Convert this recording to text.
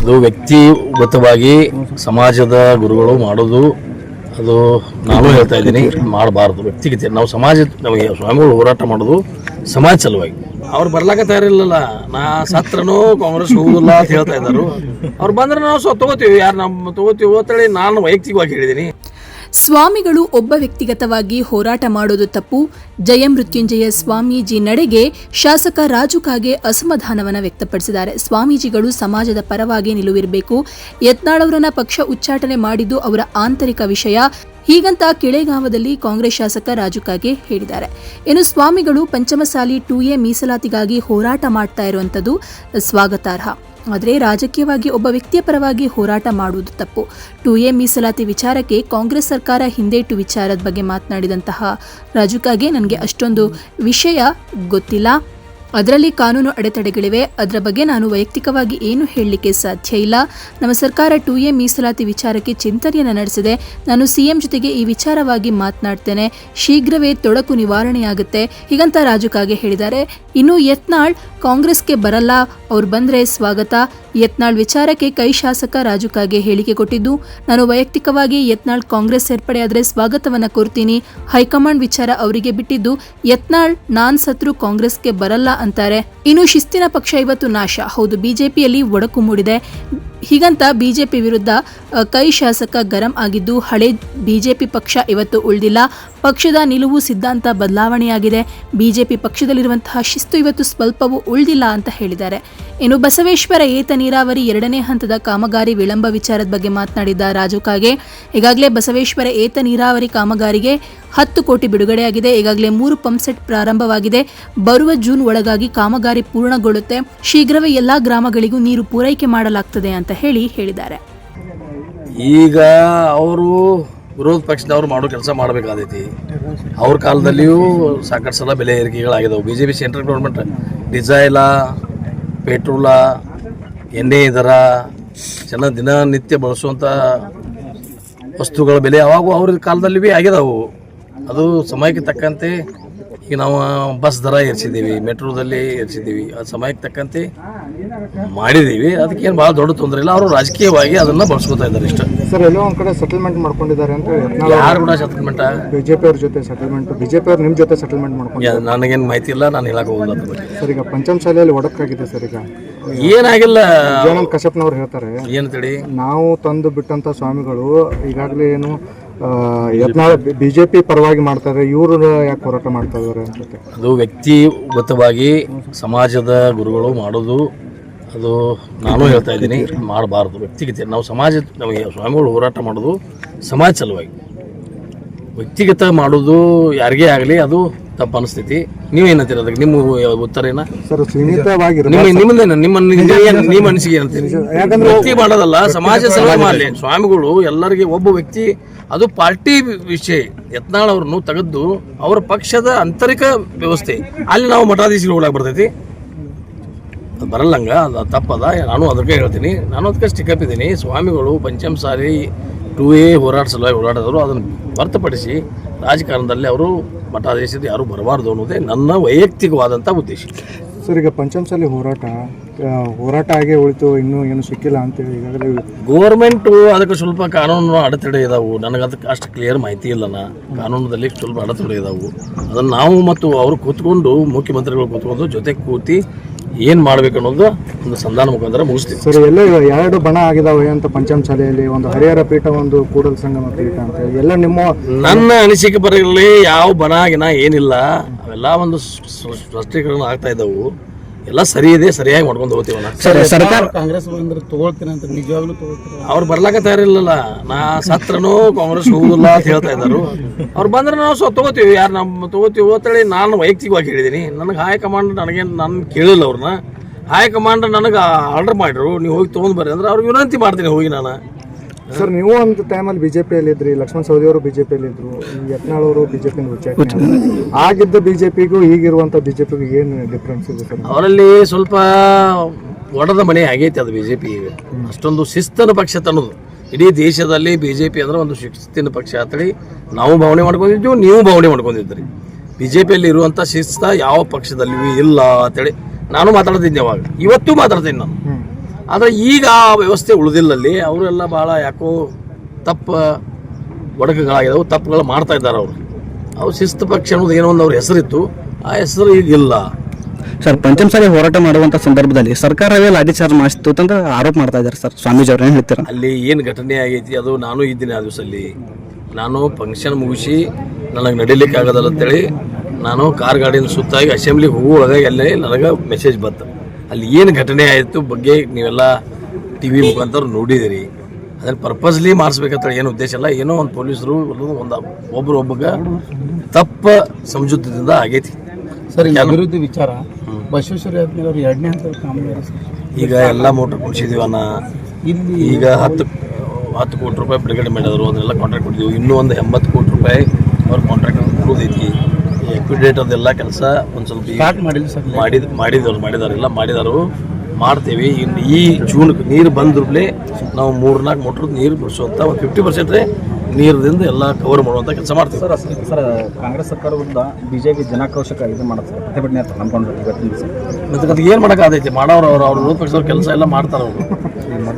ಅದು ವ್ಯಕ್ತಿಗತವಾಗಿ ಸಮಾಜದ ಗುರುಗಳು ಮಾಡೋದು, ಅದು ನಾನು ಹೇಳ್ತಾ ಇದ್ದೀನಿ, ಮಾಡಬಾರ್ದು. ವ್ಯಕ್ತಿಗತ, ನಾವು ಸಮಾಜ, ನಮಗೆ ಸ್ವಾಮಿಗಳು ಹೋರಾಟ ಮಾಡೋದು ಸಮಾಜ ಸಲುವಾಗಿ. ಅವ್ರು ಬರ್ಲಾಕ ತಯಾರಿಲ್ಲಲ್ಲ, ನಾ ಸತ್ರನೂ ಕಾಂಗ್ರೆಸ್ ಹೋಗುದಿಲ್ಲ ಅಂತ ಹೇಳ್ತಾ ಇದ್ದಾರೆ. ಅವ್ರು ಬಂದ್ರೆ ನಾವು ಸೊ ತಗೋತೀವಿ, ಯಾರು ನಮ್ಮ ತಗೋತೀವಿ ಅಂತೇಳಿ ನಾನು ವೈಯಕ್ತಿಕವಾಗಿ ಹೇಳಿದ್ದೀನಿ. ಸ್ವಾಮಿಗಳು ಒಬ್ಬ ವ್ಯಕ್ತಿಗತವಾಗಿ ಹೋರಾಟ ಮಾಡೋದು ತಪ್ಪು. ಜಯಮೃತ್ಯುಂಜಯ ಸ್ವಾಮೀಜಿ ನಡೆಗೆ ಶಾಸಕ ರಾಜು ಕಾಗೆ ಅಸಮಾಧಾನವನ್ನು ವ್ಯಕ್ತಪಡಿಸಿದ್ದಾರೆ. ಸ್ವಾಮೀಜಿಗಳು ಸಮಾಜದ ಪರವಾಗಿ ನಿಲುವಿರಬೇಕು. ಯತ್ನಾಳವರನ್ನ ಪಕ್ಷ ಉಚ್ಚಾಟನೆ ಮಾಡಿದ್ದು ಅವರ ಆಂತರಿಕ ವಿಷಯ. ಹೀಗಂತ ಕೆಳೆಗಾವದಲ್ಲಿ ಕಾಂಗ್ರೆಸ್ ಶಾಸಕ ರಾಜು ಕಾಗೆ ಹೇಳಿದ್ದಾರೆ. ಇನ್ನು ಸ್ವಾಮಿಗಳು ಪಂಚಮಸಾಲಿ ಟೂ ಎ ಮೀಸಲಾತಿಗಾಗಿ ಹೋರಾಟ ಮಾಡ್ತಾ ಇರುವಂಥದ್ದು ಸ್ವಾಗತಾರ್ಹ. ಆದರೆ ರಾಜಕೀಯವಾಗಿ ಒಬ್ಬ ವ್ಯಕ್ತಿಯ ಪರವಾಗಿ ಹೋರಾಟ ಮಾಡುವುದು ತಪ್ಪು. ಟು ಎ ಮೀಸಲಾತಿ ವಿಚಾರಕ್ಕೆ ಕಾಂಗ್ರೆಸ್ ಸರ್ಕಾರ ಹಿಂದೇಟು ವಿಚಾರದ ಬಗ್ಗೆ ಮಾತನಾಡಿದಂತಹ ರಾಜುಕಾಗೆ ನನಗೆ ಅಷ್ಟೊಂದು ವಿಷಯ ಗೊತ್ತಿಲ್ಲ. ಅದರಲ್ಲಿ ಕಾನೂನು ಅಡೆತಡೆಗಳಿವೆ. ಅದರ ಬಗ್ಗೆ ನಾನು ವೈಯಕ್ತಿಕವಾಗಿ ಏನು ಹೇಳಲಿಕ್ಕೆ ಸಾಧ್ಯ ಇಲ್ಲ. ನಮ್ಮ ಸರ್ಕಾರ ಟು ಎ ಮೀಸಲಾತಿ ವಿಚಾರಕ್ಕೆ ಚಿಂತನೆಯನ್ನು ನಡೆಸಿದೆ. ನಾನು ಸಿಎಂ ಜೊತೆಗೆ ಈ ವಿಚಾರವಾಗಿ ಮಾತನಾಡ್ತೇನೆ. ಶೀಘ್ರವೇ ತೊಡಕು ನಿವಾರಣೆಯಾಗುತ್ತೆ. ಹೀಗಂತ ರಾಜು ಕಾಗೆ ಹೇಳಿದ್ದಾರೆ. ಇನ್ನು ಯತ್ನಾಳ್ ಕಾಂಗ್ರೆಸ್ಗೆ ಬರಲ್ಲ. ಅವ್ರು ಬಂದರೆ ಸ್ವಾಗತ. ಯತ್ನಾಳ್ ವಿಚಾರಕ್ಕೆ ಕೈ ಶಾಸಕ ರಾಜು ಕಾಗೆ ಹೇಳಿಕೆ ಕೊಟ್ಟಿದ್ದು, ನಾನು ವೈಯಕ್ತಿಕವಾಗಿ ಯತ್ನಾಳ್ ಕಾಂಗ್ರೆಸ್ ಸೇರ್ಪಡೆಯಾದರೆ ಸ್ವಾಗತವನ್ನ ಕೋರ್ತೀನಿ, ಹೈಕಮಾಂಡ್ ವಿಚಾರ ಅವರಿಗೆ ಬಿಟ್ಟಿದ್ದು, ಯತ್ನಾಳ್ ನಾನ್ ಸತ್ರು ಕಾಂಗ್ರೆಸ್ಗೆ ಬರಲ್ಲ ಅಂತಾರೆ. ಇನ್ನು ಶಿಸ್ತಿನ ಪಕ್ಷ ಇವತ್ತು ನಾಶ. ಹೌದು, ಬಿಜೆಪಿಯಲ್ಲಿ ಒಡಕು ಮೂಡಿದೆ. ಹೀಗಂತ ಬಿಜೆಪಿ ವಿರುದ್ಧ ಕೈ ಶಾಸಕ ಗರಂ ಆಗಿದ್ದು ಹಳೆ ಬಿಜೆಪಿ ಪಕ್ಷ ಇವತ್ತು ಉಳಿದಿಲ್ಲ. ಪಕ್ಷದ ನಿಲುವು ಸಿದ್ಧಾಂತ ಬದಲಾವಣೆಯಾಗಿದೆ. ಬಿಜೆಪಿ ಪಕ್ಷದಲ್ಲಿರುವಂತಹ ಶಿಸ್ತು ಇವತ್ತು ಸ್ವಲ್ಪವೂ ಉಳಿದಿಲ್ಲ ಅಂತ ಹೇಳಿದ್ದಾರೆ. ಇನ್ನು ಬಸವೇಶ್ವರ ಏತ ನೀರಾವರಿ ಎರಡನೇ ಹಂತದ ಕಾಮಗಾರಿ ವಿಳಂಬ ವಿಚಾರದ ಬಗ್ಗೆ ಮಾತನಾಡಿದ್ದ ರಾಜು ಕಾಗೆ, ಈಗಾಗಲೇ ಬಸವೇಶ್ವರ ಏತ ನೀರಾವರಿ ಕಾಮಗಾರಿಗೆ ಹತ್ತು ಕೋಟಿ ಬಿಡುಗಡೆಯಾಗಿದೆ. ಈಗಾಗಲೇ ಮೂರು ಪಂಪ್ಸೆಟ್ ಪ್ರಾರಂಭವಾಗಿದೆ. ಬರುವ ಜೂನ್ ಒಳಗಾಗಿ ಕಾಮಗಾರಿ ಪೂರ್ಣಗೊಳ್ಳುತ್ತೆ. ಶೀಘ್ರವೇ ಎಲ್ಲಾ ಗ್ರಾಮಗಳಿಗೂ ನೀರು ಪೂರೈಕೆ ಮಾಡಲಾಗ್ತದೆ ಅಂತ ಹೇಳಿ ಹೇಳಿದ್ದಾರೆ. ಈಗ ಅವರು ವಿರೋಧ ಪಕ್ಷದವ್ರು ಮಾಡೋ ಕೆಲಸ ಮಾಡಬೇಕಾದೈತಿ. ಅವ್ರ ಕಾಲದಲ್ಲಿಯೂ ಸಾಕಷ್ಟು ಸಲ ಬೆಲೆ ಏರಿಕೆಗಳಾಗಿದ್ದವು B J P central government diesel petrol, ಎಣ್ಣೆ ದರ, ಜನ ದಿನನಿತ್ಯ ಬಳಸುವಂಥ ವಸ್ತುಗಳ ಬೆಲೆ ಯಾವಾಗೂ ಅವ್ರ ಕಾಲದಲ್ಲಿ ಭೀ ಆಗಿದಾವು. ಅದು ಸಮಯಕ್ಕೆ ತಕ್ಕಂತೆ ಈಗ ನಾವು ಬಸ್ ದರ ಏರಿಸಿದ್ದೀವಿ ಮೆಟ್ರೋದಲ್ಲಿ ಏರಿಸಿದ್ದೀವಿ. ಅದು ಸಮಯಕ್ಕೆ ತಕ್ಕಂತೆ ಮಾಡಿದ್ದೀವಿ. ಏನು ಭಾಳ ದೊಡ್ಡ ತೊಂದರೆ ಇಲ್ಲ. ಅವರು ರಾಜಕೀಯವಾಗಿ ಅದನ್ನು ಬಳಸ್ಕೊತಾ ಇದ್ದಾರೆ ಇಷ್ಟ. ಸರ್ ಎಲ್ಲೋ ಒಂದು ಕಡೆ ಸೆಟಲ್ಮೆಂಟ್ ಮಾಡ್ಕೊಂಡಿದ್ದಾರೆ ಅಂತ ಯಾರು ಕೂಡ ಸೆಟಲ್ಮೆಂಟ್ ಬಿಜೆಪಿ ಅವ್ರ ಜೊತೆ ಸೆಟಲ್ಮೆಂಟ್ ಬಿಜೆಪಿ ಅವ್ರು ನಿಮ್ಮ ಜೊತೆ ಸೆಟಲ್ಮೆಂಟ್ ಮಾಡ್ಕೊಂಡು ನನಗೇನು ಮಾಹಿತಿ ಇಲ್ಲ ನಾನು ಹೇಳಕ್ಕೆ ಹೋಗಲ್ಲ ಅದ್ರ ಬಗ್ಗೆ. ಸರ್ ಈಗ ಪಂಚಮಸಾಲಿಯಲ್ಲಿ ಒಡಕಾಗಿದೆ ಸರ್ ಈಗ. ಏನಾಗಿಲ್ಲ. ಜಯನಂದ್ ಕಶ್ಯಪ್ನವ್ರು ಹೇಳ್ತಾರೆ. ಏನು ತಿಳಿ? ನಾವು ತಂದು ಬಿಟ್ಟಂಥ ಸ್ವಾಮಿಗಳು ಈಗಾಗಲೇ ಏನು ಆ, ಜೆ ಬಿಜೆಪಿ ಪರವಾಗಿ ಮಾಡ್ತಾರೆ ಇವರು ಯಾಕೆ ಹೋರಾಟ ಮಾಡ್ತಾ ಇದ್ದಾರೆ ಅದು ವ್ಯಕ್ತಿಗತವಾಗಿ ಸಮಾಜದ ಗುರುಗಳು ಮಾಡೋದು ಅದು ನಾನು ಹೇಳ್ತಾ ಇದ್ದೀನಿ ಮಾಡಬಾರ್ದು. ವ್ಯಕ್ತಿಗತ ನಾವು ಸಮಾಜ ನಾವು ಸ್ವಾಮಿಗಳು ಹೋರಾಟ ಮಾಡೋದು ಸಮಾಜ ಸಲುವಾಗಿ. ವ್ಯಕ್ತಿಗತ ಮಾಡೋದು ಯಾರಿಗೇ ಆಗಲಿ ಅದು ತಪ್ಪು ಅನಿಸ್ತೈತಿ. ನೀವು ಏನಂತೀರ ಅದಕ್ಕೆ? ನಿಮ್ಮ ಉತ್ತರ ಏನ? ಸರ್ ನಿಮ್ಮ ನಿಮ್ಮದೇನ ನಿಮ್ಮ ನಿಮ್ಮ- ಅನಿಸಿಕೆ ಏನಂತೀರಿ? ವ್ಯಕ್ತಿ ಮಾಡೋದಲ್ಲ ಸಮಾಜ ಸೇವೆ ಮಾಡಲಿ. ಸ್ವಾಮಿಗಳು ಎಲ್ಲರಿಗೆ ಒಬ್ಬ ವ್ಯಕ್ತಿ ಅದು ಪಾರ್ಟಿ ವಿಷಯ ಯತ್ನಾಳ್ ಅವ್ರನ್ನು ತೆಗೆದು ಅವರ ಪಕ್ಷದ ಆಂತರಿಕ ವ್ಯವಸ್ಥೆ. ಅಲ್ಲಿ ನಾವು ಮಠಾಧೀಶಗಳು ಒಳಗೆ ಬರ್ತೈತಿ. ಅದು ಬರಲ್ಲಂಗ ಅದು ತಪ್ಪದ. ನಾನು ಅದಕ್ಕೆ ಹೇಳ್ತೀನಿ. ನಾನು ಅದಕ್ಕೆ ಸ್ಟಿಕಪ್ ಇದ್ದೀನಿ. ಸ್ವಾಮಿಗಳು ಪಂಚಮ ಸಾರಿ ಟೂ ಎ ಹೋರಾಟ ಸಲುವಾಗಿ ಹೋರಾಡಿದವರು ಅದನ್ನು ಹೊರತುಪಡಿಸಿ ರಾಜಕಾರಣದಲ್ಲಿ ಅವರು ಮಠಾಧೀಶದ ಯಾರು ಬರಬಾರ್ದು ಅನ್ನೋದೇ ನನ್ನ ವೈಯಕ್ತಿಕವಾದಂಥ ಉದ್ದೇಶ. ಸರ್ ಈಗ ಪಂಚಮಸಾಲಿ ಹೋರಾಟ ಹೋರಾಟ ಆಗೇ ಉಳಿತು ಇನ್ನೂ ಏನು ಸಿಕ್ಕಿಲ್ಲ ಅಂತೇಳಿ ಈಗಾಗಲೇ ಗೋರ್ಮೆಂಟು ಅದಕ್ಕೆ ಸ್ವಲ್ಪ ಕಾನೂನು ಅಡೆತಡೆ ಇದಾವೆ. ನನಗೆ ಅದಕ್ಕೆ ಅಷ್ಟು ಕ್ಲಿಯರ್ ಮಾಹಿತಿ ಇಲ್ಲನ ಕಾನೂನದಲ್ಲಿ ಸ್ವಲ್ಪ ಅಡೆತಡೆ ಇದಾವೆ. ಅದನ್ನು ನಾವು ಮತ್ತು ಅವರು ಕೂತ್ಕೊಂಡು ಮುಖ್ಯಮಂತ್ರಿಗಳು ಕೂತ್ಕೊಂಡು ಜೊತೆ ಕೂತಿ ಏನು ಮಾಡ್ಬೇಕು ಅನ್ನೋದು ಒಂದು ಸಂಧಾನ ಮುಖಾಂತರ ಮುಗಿಸ್ತೀವಿ ಸರ್ ಎಲ್ಲ ಎರಡು ಬಣ ಆಗಿದಾವೆ ಅಂತ ಪಂಚಮಸಾಲೆಯಲ್ಲಿ ಒಂದು ಹರಿಹರ ಪೀಠ ಒಂದು ಕೂಡಲ ಸಂಗಮ ಪೀಠ ಅಂತ. ಎಲ್ಲ ನಿಮ್ಮ ನನ್ನ ಅನಿಸಿಕೆ ಬರಲಿ ಯಾವ ಬಣ ಗಿನ ಏನಿಲ್ಲ ಅವೆಲ್ಲ ಒಂದು ಸ್ಪಷ್ಟೀಕರಣ ಆಗ್ತಾ ಇದ್ದಾವು ಎಲ್ಲ ಸರಿ ಇದೆ ಸರಿಯಾಗಿ ಮಾಡ್ಕೊಂಡು ಹೋಗ್ತೀವಲ್ಲ ಸರ್ಕಾರ ಕಾಂಗ್ರೆಸ್ ತಗೊಳ್ತೀನಿ ಅಂತ ನಿಜವಾಗ್ಲೂ ತಗೊಳ್ತೀನಿ ಅವ್ರು ಬರ್ಲಾಕ ತಯಾರಿಲ್ಲಲ್ಲ ನಾ ಸತ್ರನು ಕಾಂಗ್ರೆಸ್ ಹೋಗುದಿಲ್ಲ ಅಂತ ಹೇಳ್ತಾ ಇದ್ದಾರೆ. ಅವ್ರು ಬಂದ್ರೆ ನಾವು ಸೊ ತಗೋತೀವಿ. ಯಾರು ನಮ್ಮ ತಗೋತೀವಿ ಅಂತೇಳಿ ನಾನು ವೈಯಕ್ತಿಕವಾಗಿ ಹೇಳಿದ್ದೀನಿ. ನನಗೆ ಹೈಕಮಾಂಡ್ ನನಗೆ ನಾನು ಕೇಳಿಲ್ಲ ಅವ್ರನ್ನ. ಹೈಕಮಾಂಡ್ ನನಗೆ ಆರ್ಡರ್ ಮಾಡಿರು ನೀವು ಹೋಗಿ ತೊಗೊಂಡು ಬರ್ರಿ ಅಂದ್ರೆ ಅವ್ರಿಗೆ ವಿನಂತಿ ಮಾಡ್ತೀನಿ ಹೋಗಿ ನಾನು. ಸರ್ ನೀವು ಒಂದು ಟೈಮಲ್ಲಿ ಬಿಜೆಪಿಯಲ್ಲಿ ಇದ್ರಿ ಲಕ್ಷ್ಮಣ ಸವದಿ ಅವರು ಬಿಜೆಪಿಯಲ್ಲಿ ಇದ್ರು ಯತ್ನಾಳ್ ಅವರು ಬಿಜೆಪಿ ಆಗಿದ್ದ ಬಿಜೆಪಿಗೂ ಈಗಿರುವಂತ ಬಿಜೆಪಿಗೂ ಏನು ಡಿಫ್ರೆನ್ಸ್ ಇದೆ ಸರ್ ಅವರಲ್ಲಿ ಸ್ವಲ್ಪ ಒಡದ ಮನೆ ಆಗೈತೆ ಅದು ಬಿ ಜೆ ಪಿ ಅಷ್ಟೊಂದು ಶಿಸ್ತನ ಪಕ್ಷ ತನ್ನದು. ಇಡೀ ದೇಶದಲ್ಲಿ ಬಿ ಜೆ ಪಿ ಅಂದ್ರೆ ಒಂದು ಶಿಸ್ತಿನ ಪಕ್ಷ ಅಂತೇಳಿ ನಾವು ಭಾವನೆ ಮಾಡ್ಕೊಂಡಿದ್ವಿ ನೀವು ಭಾವನೆ ಮಾಡ್ಕೊಂಡಿದ್ರಿ ಜೆ ಪಿಯಲ್ಲಿ ಇರುವಂಥ ಶಿಸ್ತ ಯಾವ ಪಕ್ಷದಲ್ಲಿ ಇಲ್ಲ ಅಂತೇಳಿ ನಾನು ಮಾತಾಡ್ತಿದ್ದೆ ಅವಾಗ ಇವತ್ತು ಮಾತಾಡ್ತೀನಿ ನಾನು. ಆದರೆ ಈಗ ಆ ವ್ಯವಸ್ಥೆ ಉಳಿದಿಲ್ಲಲ್ಲಿ ಅವರೆಲ್ಲ ಭಾಳ ಯಾಕೋ ತಪ್ಪು ಒಡಕುಗಳಾಗಿದ್ದಾವೆ ತಪ್ಪುಗಳು ಮಾಡ್ತಾ ಇದ್ದಾರೆ ಅವರು. ಅವ್ರು ಶಿಸ್ತು ಪಕ್ಷ ಅನ್ನೋದು ಏನೋ ಒಂದು ಅವ್ರ ಹೆಸರಿತ್ತು. ಆ ಹೆಸರು ಈಗ ಇಲ್ಲ. ಸರ್ ಪಂಚಮಸಾಲಿ ಹೋರಾಟ ಮಾಡುವಂಥ ಸಂದರ್ಭದಲ್ಲಿ ಸರ್ಕಾರವೇ ಲಾಠಿ ಚಾರ್ಜ್ ಮಾಡಿಸ್ತು ಅಂತ ಆರೋಪ ಮಾಡ್ತಾ ಇದ್ದಾರೆ ಸರ್ ಸ್ವಾಮೀಜಿ ಅವ್ರು ಏನು ಹೇಳ್ತಾರೆ? ಅಲ್ಲಿ ಏನು ಘಟನೆ ಆಗೈತಿ ಅದು ನಾನು ಇದ್ದೀನಿ ಆ ದಿವಸಲ್ಲಿ ನಾನು ಫಂಕ್ಷನ್ ಮುಗಿಸಿ ನನಗೆ ನಡಿಲಿಕ್ಕೆ ಆಗೋದಲ್ಲ ಅಂತೇಳಿ ನಾನು ಕಾರ್ ಗಾಡಿನ ಸುತ್ತಾಗಿ ಅಸೆಂಬ್ಲಿಗೆ ಹೋಗುವಾಗ ಎಲ್ಲೇ ನನಗೆ ಮೆಸೇಜ್ ಬಂತು. ಅಲ್ಲಿ ಏನು ಘಟನೆ ಆಯಿತು ಬಗ್ಗೆ ನೀವೆಲ್ಲ ಟಿ ವಿ ಮುಖಾಂತರ ನೋಡಿದಿರಿ. ಅದನ್ನು ಪರ್ಪಸ್ಲಿ ಮಾಡಿಸ್ಬೇಕಂತ ಏನು ಉದ್ದೇಶ ಇಲ್ಲ. ಏನೋ ಒಂದು ಪೊಲೀಸರು ಒಂದು ಒಬ್ಬರು ಒಬ್ಬಗ ತಪ್ಪ ಸಂಜುತದಿಂದ ಆಗೈತಿ. ಸರ್ ಈ ಅಭಿವೃದ್ಧಿ ವಿಚಾರ. ಬಸವೇಶ್ವರ ಎರಡನೇ ಹಂತ ಕಾಮಗಾರಿ ಈಗ ಎಲ್ಲ ಮೋಟ್ರ್ ಕುಡಿಸಿದೀವಿ ಅನ್ನ ಇಲ್ಲಿ ಈಗ ಹತ್ತು ಹತ್ತು ಕೋಟಿ ರೂಪಾಯಿ ಬಿಡುಗಡೆ ಮಾಡಿದ್ರು. ಅದನ್ನೆಲ್ಲ ಕಾಂಟ್ರಾಕ್ಟ್ ಕೊಟ್ಟಿದ್ದೀವಿ ಇನ್ನೂ ಒಂದು ಎಂಬತ್ತು ಕೋಟಿ ರೂಪಾಯಿ ಅವ್ರ ಕಾಂಟ್ರಾಕ್ಟ್ ಉಳಿದೈತಿ ಎಕ್ವಿಡೇಟ್ ಅದೆಲ್ಲ ಕೆಲಸ ಒಂದು ಸ್ವಲ್ಪ ಮಾಡಿದ ಮಾಡಿದವ್ರು ಮಾಡಿದಾರೆಲ್ಲ ಮಾಡಿದಾರು. ಮಾಡ್ತೀವಿ. ಇನ್ನು ಈ ಜೂನ್ ನೀರು ಬಂದ್ರೂಪ್ಲೆ ನಾವು ಮೂರು ನಾಲ್ಕು ಮೋಟ್ರ್ ನೀರು ಬಿಡಿಸುವಂಥ ಒಂದು ಫಿಫ್ಟಿ ಪರ್ಸೆಂಟ್ ನೀರದಿಂದ ಎಲ್ಲ ಕವರ್ ಮಾಡುವಂಥ ಕೆಲಸ ಮಾಡ್ತೀವಿ. ಸರ್ ಸರ್ ಕಾಂಗ್ರೆಸ್ ಸರ್ಕಾರದಿಂದ ಬಿ ಜೆ ಬಿಜೆಪಿ ಜನಾಕ್ರೋಶಕ ಇದು ಮಾಡ್ತಾರೆ ಪ್ರತಿಭಟನೆ ಅಂತ ಹಮ್ಮಿಕೊಂಡ್ರು ಇವತ್ತಿನ ದಿವಸ. ಮತ್ತೆ ಏನು ಮಾಡೋಕ್ಕಾಗೈತಿ ಮಾಡೋರು ಅವ್ರು ಅವ್ರು ವಿರೋಧ ಕೆಲಸ ಎಲ್ಲ ಮಾಡ್ತಾರೆ ಅವರು.